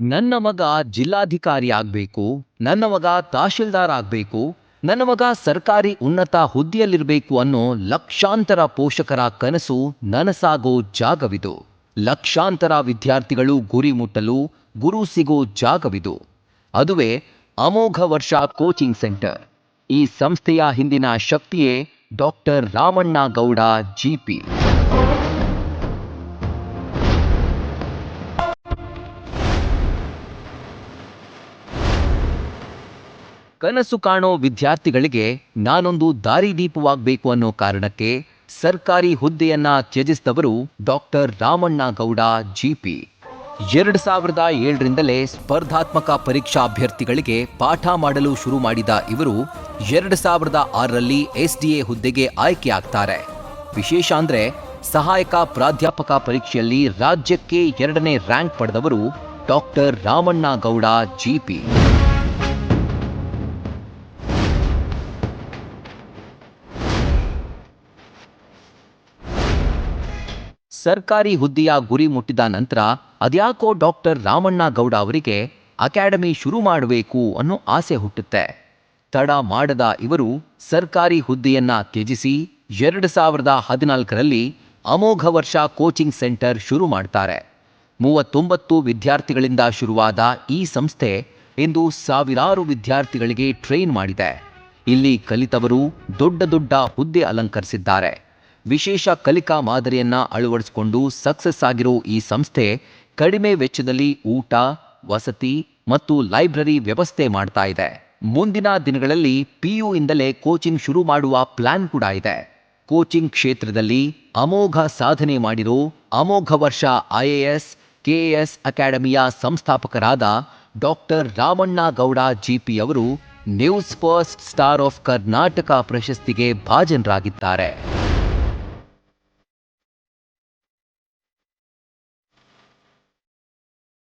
ನನ್ನ ಮಗ ಜಿಲ್ಲಾಧಿಕಾರಿ ಆಗಬೇಕು, ನನ್ನ ಮಗ ತಹಶೀಲ್ದಾರ್ ಆಗಬೇಕು, ನನ್ನ ಮಗ ಸರ್ಕಾರಿ ಉನ್ನತ ಹುದ್ದೆಯಲ್ಲಿರಬೇಕು ಅನ್ನೋ ಲಕ್ಷಾಂತರ ಪೋಷಕರ ಕನಸು ನನಸಾಗೋ ಜಾಗವಿದು. ಲಕ್ಷಾಂತರ ವಿದ್ಯಾರ್ಥಿಗಳು ಗುರಿ ಮುಟ್ಟಲು ಗುರು ಸಿಗೋ ಜಾಗವಿದು. ಅದುವೇ ಅಮೋಘ ವರ್ಷ ಕೋಚಿಂಗ್ ಸೆಂಟರ್. ಈ ಸಂಸ್ಥೆಯ ಹಿಂದಿನ ಶಕ್ತಿಯೇ ಡಾಕ್ಟರ್ ರಾಮಣ್ಣ ಗೌಡ ಜಿಪಿ ಕನಸು ಕಾಣೋ ವಿದ್ಯಾರ್ಥಿಗಳಿಗೆ ನಾನೊಂದು ದಾರಿದೀಪವಾಗಬೇಕು ಅನ್ನೋ ಕಾರಣಕ್ಕೆ ಸರ್ಕಾರಿ ಹುದ್ದೆಯನ್ನ ತ್ಯಜಿಸಿದವರು ಡಾಕ್ಟರ್ ರಾಮಣ್ಣ ಗೌಡ ಜಿಪಿ ಎರಡು ಸಾವಿರದ ಏಳರಿಂದಲೇ ಸ್ಪರ್ಧಾತ್ಮಕ ಪರೀಕ್ಷಾ ಅಭ್ಯರ್ಥಿಗಳಿಗೆ ಪಾಠ ಮಾಡಲು ಶುರು ಮಾಡಿದ ಇವರು ಎರಡು ಸಾವಿರದ ಆರರಲ್ಲಿ ಎಸ್ಡಿಎ ಹುದ್ದೆಗೆ ಆಯ್ಕೆಯಾಗ್ತಾರೆ ವಿಶೇಷ ಅಂದರೆ ಸಹಾಯಕ ಪ್ರಾಧ್ಯಾಪಕ ಪರೀಕ್ಷೆಯಲ್ಲಿ ರಾಜ್ಯಕ್ಕೆ ಎರಡನೇ ರ್ಯಾಂಕ್ ಪಡೆದವರು ಡಾಕ್ಟರ್ ರಾಮಣ್ಣ ಗೌಡ ಜಿಪಿ ಸರ್ಕಾರಿ ಹುದ್ದೆಯ ಗುರಿ ಮುಟ್ಟಿದ ನಂತರ ಅದ್ಯಾಕೋ ಡಾಕ್ಟರ್ ರಾಮಣ್ಣ ಗೌಡ ಅವರಿಗೆ ಅಕಾಡೆಮಿ ಶುರು ಮಾಡಬೇಕು ಅನ್ನೋ ಆಸೆ ಹುಟ್ಟುತ್ತೆ. ತಡ ಮಾಡದ ಇವರು ಸರ್ಕಾರಿ ಹುದ್ದೆಯನ್ನ ತ್ಯಜಿಸಿ ಎರಡು ಸಾವಿರದ ಹದಿನಾಲ್ಕರಲ್ಲಿ ಅಮೋಘ ವರ್ಷ ಕೋಚಿಂಗ್ ಸೆಂಟರ್ ಶುರು ಮಾಡ್ತಾರೆ. ಮೂವತ್ತೊಂಬತ್ತು ವಿದ್ಯಾರ್ಥಿಗಳಿಂದ ಶುರುವಾದ ಈ ಸಂಸ್ಥೆ ಇಂದು ಸಾವಿರಾರು ವಿದ್ಯಾರ್ಥಿಗಳಿಗೆ ಟ್ರೈನ್ ಮಾಡಿದೆ. ಇಲ್ಲಿ ಕಲಿತವರು ದೊಡ್ಡ ದೊಡ್ಡ ಹುದ್ದೆ ಅಲಂಕರಿಸಿದ್ದಾರೆ. ವಿಶೇಷ ಕಲಿಕಾ ಮಾದರಿಯನ್ನ ಅಳವಡಿಸಿಕೊಂಡು ಸಕ್ಸಸ್ ಆಗಿರೋ ಈ ಸಂಸ್ಥೆ ಕಡಿಮೆ ವೆಚ್ಚದಲ್ಲಿ ಊಟ, ವಸತಿ ಮತ್ತು ಲೈಬ್ರರಿ ವ್ಯವಸ್ಥೆ ಮಾಡ್ತಾ ಇದೆ. ಮುಂದಿನ ದಿನಗಳಲ್ಲಿ ಪಿಯು ಇಂದಲೇ ಕೋಚಿಂಗ್ ಶುರು ಮಾಡುವ ಪ್ಲಾನ್ ಕೂಡ ಇದೆ. ಕೋಚಿಂಗ್ ಕ್ಷೇತ್ರದಲ್ಲಿ ಅಮೋಘ ಸಾಧನೆ ಮಾಡಿರೋ ಅಮೋಘ ವರ್ಷ ಐಎಎಸ್ ಕೆಎಎಸ್ ಅಕಾಡೆಮಿಯ ಸಂಸ್ಥಾಪಕರಾದ ಡಾಕ್ಟರ್ ರಾಮಣ್ಣ ಗೌಡ ಜಿಪಿ ಅವರು News First star of Karnataka ಪ್ರಶಸ್ತಿಗೆ ಭಾಜನರಾಗಿದ್ದಾರೆ.